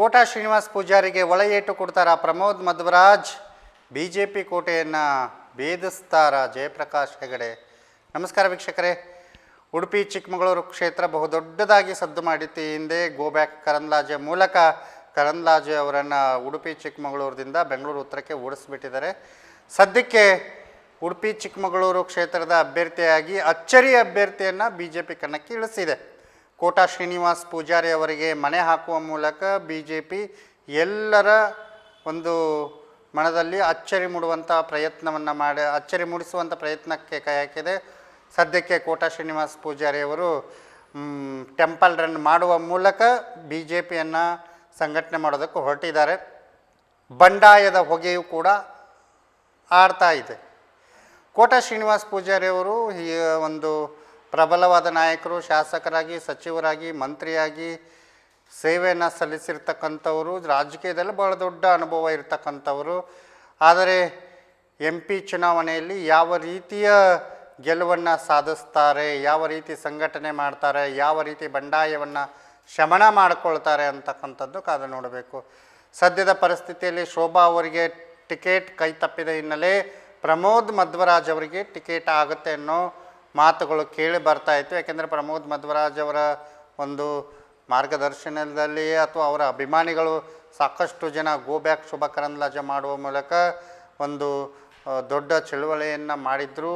ಕೋಟಾ ಶ್ರೀನಿವಾಸ್ ಪೂಜಾರಿಗೆ ಒಳ ಏಟು ಕೊಡ್ತಾರ Pramod Madhwaraj? B J P ಕೋಟೆಯನ್ನು ಭೇದಿಸ್ತಾರ? ಜಯಪ್ರಕಾಶ್ ಹೆಗಡೆ. ನಮಸ್ಕಾರ ವೀಕ್ಷಕರೇ. ಉಡುಪಿ, ಚಿಕ್ಕಮಗಳೂರು ಕ್ಷೇತ್ರ ಬಹುದೊಡ್ಡದಾಗಿ ಸದ್ದು ಮಾಡಿತ್ತು. ಹಿಂದೆ ಗೋ ಬ್ಯಾಕ್ ಕರಂದ್ಲಾಜೆ ಮೂಲಕ ಕರಂದ್ಲಾಜೆ ಅವರನ್ನು ಉಡುಪಿ, ಚಿಕ್ಕಮಗಳೂರದಿಂದ ಬೆಂಗಳೂರು ಉತ್ತರಕ್ಕೆ ಓಡಿಸ್ಬಿಟ್ಟಿದ್ದಾರೆ. ಸದ್ಯಕ್ಕೆ ಉಡುಪಿ, ಚಿಕ್ಕಮಗಳೂರು ಕ್ಷೇತ್ರದ ಅಭ್ಯರ್ಥಿಯಾಗಿ ಅಚ್ಚರಿ ಅಭ್ಯರ್ಥಿಯನ್ನು ಬಿ ಜೆ ಪಿ ಕಣಕ್ಕೆ ಇಳಿಸಿದೆ. ಕೋಟಾ ಶ್ರೀನಿವಾಸ್ ಪೂಜಾರಿ ಅವರಿಗೆ ಮಣೆ ಹಾಕುವ ಮೂಲಕ ಬಿ ಜೆ ಪಿ ಎಲ್ಲರ ಒಂದು ಮನದಲ್ಲಿ ಅಚ್ಚರಿ ಮೂಡುವಂಥ ಪ್ರಯತ್ನವನ್ನು ಮಾಡಿ, ಅಚ್ಚರಿ ಮೂಡಿಸುವಂಥ ಪ್ರಯತ್ನಕ್ಕೆ ಕೈ ಹಾಕಿದೆ. ಸದ್ಯಕ್ಕೆ ಕೋಟಾ ಶ್ರೀನಿವಾಸ್ ಪೂಜಾರಿ ಅವರು ಟೆಂಪಲ್ ರನ್ ಮಾಡುವ ಮೂಲಕ ಬಿ ಜೆ ಪಿಯನ್ನು ಸಂಘಟನೆ ಮಾಡೋದಕ್ಕೆ ಹೊರಟಿದ್ದಾರೆ. ಬಂಡಾಯದ ಹೊಗೆಯೂ ಕೂಡ ಆಡ್ತಾ ಇದೆ. ಕೋಟಾ ಶ್ರೀನಿವಾಸ್ ಪೂಜಾರಿ ಅವರು ಈ ಒಂದು ಪ್ರಬಲವಾದ ನಾಯಕರು, ಶಾಸಕರಾಗಿ, ಸಚಿವರಾಗಿ, ಮಂತ್ರಿಯಾಗಿ ಸೇವೆಯನ್ನು ಸಲ್ಲಿಸಿರ್ತಕ್ಕಂಥವರು, ರಾಜಕೀಯದಲ್ಲಿ ಬಹಳ ದೊಡ್ಡ ಅನುಭವ ಇರತಕ್ಕಂಥವರು. ಆದರೆ ಎಂ ಪಿ ಚುನಾವಣೆಯಲ್ಲಿ ಯಾವ ರೀತಿಯ ಗೆಲುವನ್ನು ಸಾಧಿಸ್ತಾರೆ, ಯಾವ ರೀತಿ ಸಂಘಟನೆ ಮಾಡ್ತಾರೆ, ಯಾವ ರೀತಿ ಬಂಡಾಯವನ್ನು ಶಮನ ಮಾಡಿಕೊಳ್ತಾರೆ ಅಂತಕ್ಕಂಥದ್ದು ಕಾದು ನೋಡಬೇಕು. ಸದ್ಯದ ಪರಿಸ್ಥಿತಿಯಲ್ಲಿ ಶೋಭಾ ಅವರಿಗೆ ಟಿಕೆಟ್ ಕೈ ತಪ್ಪಿದ ಹಿನ್ನೆಲೆ ಪ್ರಮೋದ್ ಮಧ್ವರಾಜ್ ಅವರಿಗೆ ಟಿಕೆಟ್ ಆಗುತ್ತೆ ಅನ್ನೋ ಮಾತುಗಳು ಕೇಳಿ ಬರ್ತಾ ಇತ್ತು. ಯಾಕೆಂದರೆ ಪ್ರಮೋದ್ ಮಧ್ವರಾಜ್ ಅವರ ಒಂದು ಮಾರ್ಗದರ್ಶನದಲ್ಲಿ ಅಥವಾ ಅವರ ಅಭಿಮಾನಿಗಳು ಸಾಕಷ್ಟು ಜನ ಗೋ ಬ್ಯಾಕ್ ಶುಭ ಕರಂದ್ಲಾಜ ಮಾಡುವ ಮೂಲಕ ಒಂದು ದೊಡ್ಡ ಚಳುವಳಿಯನ್ನು ಮಾಡಿದ್ರು.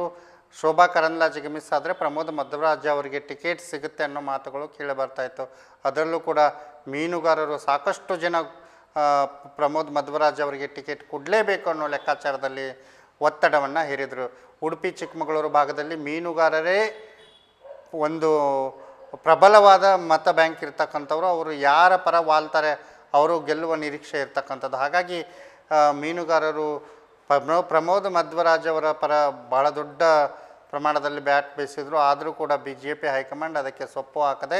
ಶೋಭಾ ಕರಂದ್ಲಾಜೆಗೆ ಮಿಸ್ ಆದರೆ ಪ್ರಮೋದ್ ಮಧ್ವರಾಜ್ ಅವರಿಗೆ ಟಿಕೆಟ್ ಸಿಗುತ್ತೆ ಅನ್ನೋ ಮಾತುಗಳು ಕೇಳಿ ಬರ್ತಾ ಇತ್ತು. ಅದರಲ್ಲೂ ಕೂಡ ಮೀನುಗಾರರು ಸಾಕಷ್ಟು ಜನ ಪ್ರಮೋದ್ ಮಧ್ವರಾಜ್ ಅವರಿಗೆ ಟಿಕೆಟ್ ಕೊಡಲೇಬೇಕು ಅನ್ನೋ ಲೆಕ್ಕಾಚಾರದಲ್ಲಿ ಒತ್ತಡವನ್ನು ಹೇರಿದರು. ಉಡುಪಿ, ಚಿಕ್ಕಮಗಳೂರು ಭಾಗದಲ್ಲಿ ಮೀನುಗಾರರೇ ಒಂದು ಪ್ರಬಲವಾದ ಮತ ಬ್ಯಾಂಕ್ ಇರ್ತಕ್ಕಂಥವ್ರು. ಅವರು ಯಾರ ಪರ ವಾಲ್ತಾರೆ, ಅವರು ಗೆಲ್ಲುವ ನಿರೀಕ್ಷೆ ಇರ್ತಕ್ಕಂಥದ್ದು. ಹಾಗಾಗಿ ಮೀನುಗಾರರು ಪ್ರಮೋ, ಪ್ರಮೋದ್ ಮಧ್ವರಾಜ್ ಅವರ ಪರ ಭಾಳ ದೊಡ್ಡ ಪ್ರಮಾಣದಲ್ಲಿ ಬ್ಯಾಟ್ ಬೀಸಿದ್ರು. ಆದರೂ ಕೂಡ ಬಿ ಜೆ ಪಿ ಹೈಕಮಾಂಡ್ ಅದಕ್ಕೆ ಸೊಪ್ಪು ಹಾಕದೆ,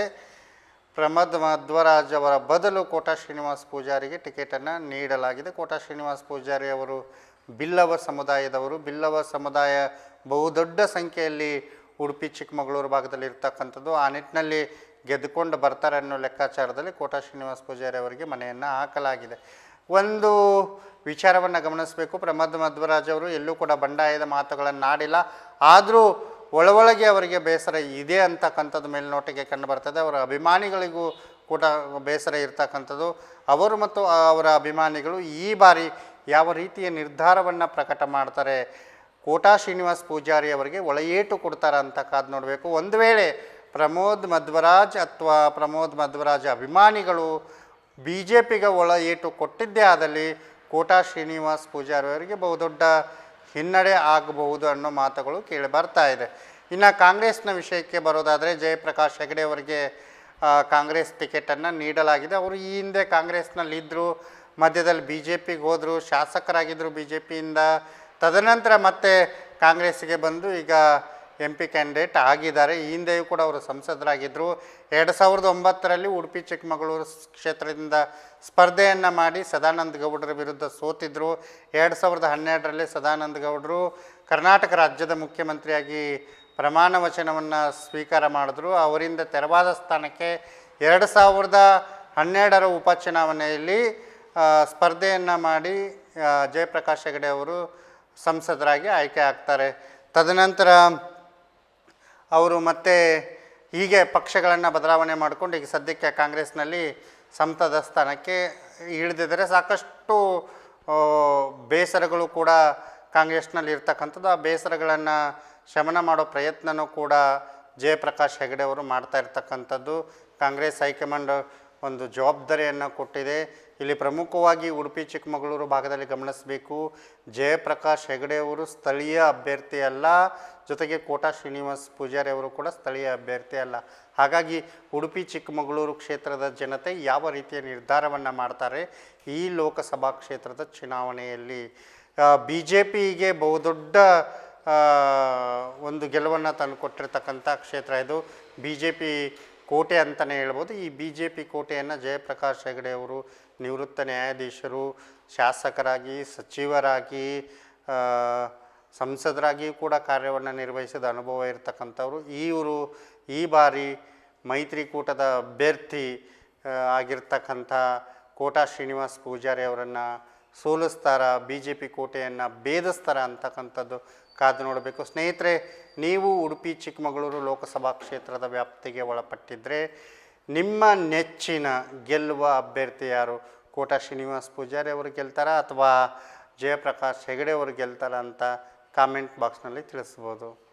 ಪ್ರಮೋದ್ ಮಧ್ವರಾಜ್ ಅವರ ಬದಲು ಕೋಟಾ ಶ್ರೀನಿವಾಸ್ ಪೂಜಾರಿಗೆ ಟಿಕೆಟನ್ನು ನೀಡಲಾಗಿದೆ. ಕೋಟಾ ಶ್ರೀನಿವಾಸ್ ಪೂಜಾರಿ ಅವರು ಬಿಲ್ಲವ ಸಮುದಾಯದವರು, ಬಿಲ್ಲವ ಸಮುದಾಯ ಬಹುದೊಡ್ಡ ಸಂಖ್ಯೆಯಲ್ಲಿ ಉಡುಪಿ, ಚಿಕ್ಕಮಗಳೂರು ಭಾಗದಲ್ಲಿ ಇರ್ತಕ್ಕಂಥದ್ದು, ಆ ನಿಟ್ಟಿನಲ್ಲಿ ಗೆದ್ದುಕೊಂಡು ಬರ್ತಾರೆ ಅನ್ನೋ ಲೆಕ್ಕಾಚಾರದಲ್ಲಿ ಕೋಟಾ ಶ್ರೀನಿವಾಸ್ ಪೂಜಾರಿ ಅವರಿಗೆ ಮನೆಯನ್ನು ಹಾಕಲಾಗಿದೆ. ಒಂದು ವಿಚಾರವನ್ನು ಗಮನಿಸಬೇಕು. ಪ್ರಮೋದ್ ಮಧ್ವರಾಜ್ ಅವರು ಎಲ್ಲೂ ಕೂಡ ಬಂಡಾಯದ ಮಾತುಗಳನ್ನು ಆಡಿಲ್ಲ. ಆದರೂ ಒಳಒಳಗೆ ಅವರಿಗೆ ಬೇಸರ ಇದೆ ಅಂತಕ್ಕಂಥದ್ದು ಮೇಲ್ನೋಟಕ್ಕೆ ಕಂಡು ಬರ್ತದೆ. ಅವರ ಅಭಿಮಾನಿಗಳಿಗೂ ಕೂಡ ಬೇಸರ ಇರ್ತಕ್ಕಂಥದ್ದು. ಅವರು ಮತ್ತು ಅವರ ಅಭಿಮಾನಿಗಳು ಈ ಬಾರಿ ಯಾವ ರೀತಿಯ ನಿರ್ಧಾರವನ್ನು ಪ್ರಕಟ ಮಾಡ್ತಾರೆ? ಕೋಟಾ ಶ್ರೀನಿವಾಸ್ ಪೂಜಾರಿ ಅವರಿಗೆ ಒಳೆಯೇಟು ಕೊಡ್ತಾರ ಅಂತ ಕಾದು ನೋಡಬೇಕು. ಒಂದು ವೇಳೆ ಪ್ರಮೋದ್ ಮಧ್ವರಾಜ್ ಅಥವಾ ಪ್ರಮೋದ್ ಮಧ್ವರಾಜ್ ಅಭಿಮಾನಿಗಳು ಬಿ ಜೆ ಪಿಗೆ ಒಳ ಏಟು ಕೊಟ್ಟಿದ್ದೇ ಆದಲ್ಲಿ ಕೋಟಾ ಶ್ರೀನಿವಾಸ್ ಪೂಜಾರಿ ಅವರಿಗೆ ಬಹುದೊಡ್ಡ ಹಿನ್ನಡೆ ಆಗಬಹುದು ಅನ್ನೋ ಮಾತುಗಳು ಕೇಳಿ ಬರ್ತಾ ಇದೆ. ಇನ್ನು ಕಾಂಗ್ರೆಸ್ನ ವಿಷಯಕ್ಕೆ ಬರೋದಾದರೆ ಜಯಪ್ರಕಾಶ್ ಹೆಗಡೆ ಅವರಿಗೆ ಕಾಂಗ್ರೆಸ್ ಟಿಕೆಟನ್ನು ನೀಡಲಾಗಿದೆ. ಅವರು ಈ ಹಿಂದೆ ಕಾಂಗ್ರೆಸ್ನಲ್ಲಿ ಇದ್ದರು ಮಧ್ಯದಲ್ಲಿ ಬಿ ಜೆ ಪಿಗೆ ಹೋದರು ಶಾಸಕರಾಗಿದ್ದರು ಬಿ ಜೆ ಪಿಯಿಂದ ತದನಂತರ ಮತ್ತೆ ಕಾಂಗ್ರೆಸ್ಗೆ ಬಂದು ಈಗ ಎಂ ಪಿ ಕ್ಯಾಂಡಿಡೇಟ್ ಆಗಿದ್ದಾರೆ. ಈ ಹಿಂದೆಯೂ ಕೂಡ ಅವರು ಸಂಸದರಾಗಿದ್ದರು ಎರಡು ಸಾವಿರದ ಒಂಬತ್ತರಲ್ಲಿ ಉಡುಪಿ, ಚಿಕ್ಕಮಗಳೂರು ಕ್ಷೇತ್ರದಿಂದ ಸ್ಪರ್ಧೆಯನ್ನು ಮಾಡಿ ಸದಾನಂದ ಗೌಡರ ವಿರುದ್ಧ ಸೋತಿದ್ದರು ಎರಡು ಸಾವಿರದ ಹನ್ನೆರಡರಲ್ಲಿ ಸದಾನಂದ ಗೌಡರು ಕರ್ನಾಟಕ ರಾಜ್ಯದ ಮುಖ್ಯಮಂತ್ರಿಯಾಗಿ ಪ್ರಮಾಣ ವಚನವನ್ನು ಸ್ವೀಕಾರ ಮಾಡಿದ್ರು. ಅವರಿಂದ ತೆರವಾದ ಸ್ಥಾನಕ್ಕೆ ಎರಡು ಸಾವಿರದ ಹನ್ನೆರಡರ ಉಪಚುನಾವಣೆಯಲ್ಲಿ ಸ್ಪರ್ಧೆಯನ್ನು ಮಾಡಿ ಜಯಪ್ರಕಾಶ್ ಹೆಗಡೆ ಅವರು ಸಂಸದರಾಗಿ ಆಯ್ಕೆ ಆಗ್ತಾರೆ. ತದನಂತರ ಅವರು ಮತ್ತೆ ಹೀಗೆ ಪಕ್ಷಗಳನ್ನು ಬದಲಾವಣೆ ಮಾಡಿಕೊಂಡು ಈಗ ಸದ್ಯಕ್ಕೆ ಕಾಂಗ್ರೆಸ್ನಲ್ಲಿ ಸಂಸದ ಸ್ಥಾನಕ್ಕೆ ಇಳಿದಿದ್ದರೆ. ಸಾಕಷ್ಟು ಬೇಸರಗಳು ಕೂಡ ಕಾಂಗ್ರೆಸ್ನಲ್ಲಿ ಇರ್ತಕ್ಕಂಥದ್ದು. ಆ ಬೇಸರಗಳನ್ನು ಶಮನ ಮಾಡೋ ಪ್ರಯತ್ನನೂ ಕೂಡ ಜಯಪ್ರಕಾಶ್ ಹೆಗಡೆ ಅವರು ಮಾಡ್ತಾ ಇರ್ತಕ್ಕಂಥದ್ದು. ಕಾಂಗ್ರೆಸ್ ಹೈಕಮಾಂಡ್ ಒಂದು ಜವಾಬ್ದಾರಿಯನ್ನು ಕೊಟ್ಟಿದೆ. ಇಲ್ಲಿ ಪ್ರಮುಖವಾಗಿ ಉಡುಪಿ, ಚಿಕ್ಕಮಗಳೂರು ಭಾಗದಲ್ಲಿ ಗಮನಿಸಬೇಕು. ಜಯಪ್ರಕಾಶ್ ಹೆಗಡೆಯವರು ಸ್ಥಳೀಯ ಅಭ್ಯರ್ಥಿ ಅಲ್ಲ. ಜೊತೆಗೆ ಕೋಟಾ ಶ್ರೀನಿವಾಸ್ ಪೂಜಾರಿ ಅವರು ಕೂಡ ಸ್ಥಳೀಯ ಅಭ್ಯರ್ಥಿ ಅಲ್ಲ. ಹಾಗಾಗಿ ಉಡುಪಿ, ಚಿಕ್ಕಮಗಳೂರು ಕ್ಷೇತ್ರದ ಜನತೆ ಯಾವ ರೀತಿಯ ನಿರ್ಧಾರವನ್ನು ಮಾಡ್ತಾರೆ ಈ ಲೋಕಸಭಾ ಕ್ಷೇತ್ರದ ಚುನಾವಣೆಯಲ್ಲಿ? ಬಿ ಜೆ ಪಿಗೆ ಬಹುದೊಡ್ಡ ಒಂದು ಗೆಲುವನ್ನು ತಂದುಕೊಟ್ಟಿರ್ತಕ್ಕಂಥ ಕ್ಷೇತ್ರ ಇದು. ಬಿ ಜೆ ಪಿ ಕೋಟೆ ಅಂತಲೇ ಹೇಳ್ಬೋದು. ಈ ಬಿ ಜೆ ಪಿ ಕೋಟೆಯನ್ನು ಜಯಪ್ರಕಾಶ್ ಹೆಗಡೆ ಅವರು ನಿವೃತ್ತ ನ್ಯಾಯಾಧೀಶರು, ಶಾಸಕರಾಗಿ, ಸಚಿವರಾಗಿ ಸಂಸದರಾಗಿಯೂ ಕೂಡ ಕಾರ್ಯವನ್ನು ನಿರ್ವಹಿಸಿದ ಅನುಭವ ಇರತಕ್ಕಂಥವ್ರು. ಇವರು ಈ ಬಾರಿ ಮೈತ್ರಿಕೂಟದ ಅಭ್ಯರ್ಥಿ ಆಗಿರ್ತಕ್ಕಂಥ ಕೋಟಾ ಶ್ರೀನಿವಾಸ್ ಪೂಜಾರಿ ಅವರನ್ನು ಸೋಲಿಸ್ತಾರ ಬಿ ಜೆ ಪಿ ಕೋಟೆಯನ್ನು ಭೇದಿಸ್ತಾರ ಅಂತಕ್ಕಂಥದ್ದು ಕಾದು ನೋಡಬೇಕು. ಸ್ನೇಹಿತರೆ, ನೀವು ಉಡುಪಿ, ಚಿಕ್ಕಮಗಳೂರು ಲೋಕಸಭಾ ಕ್ಷೇತ್ರದ ವ್ಯಾಪ್ತಿಗೆ ಒಳಪಟ್ಟಿದ್ದರೆ ನಿಮ್ಮ ನೆಚ್ಚಿನ ಗೆಲ್ಲುವ ಅಭ್ಯರ್ಥಿ ಯಾರು? ಕೋಟ ಶ್ರೀನಿವಾಸ್ ಪೂಜಾರಿ ಅವರು ಗೆಲ್ತಾರಾ ಅಥವಾ ಜಯಪ್ರಕಾಶ್ ಹೆಗಡೆ ಅವರು ಗೆಲ್ತಾರಾ ಅಂತ ಕಾಮೆಂಟ್ ಬಾಕ್ಸ್ನಲ್ಲಿ ತಿಳಿಸ್ಬೋದು.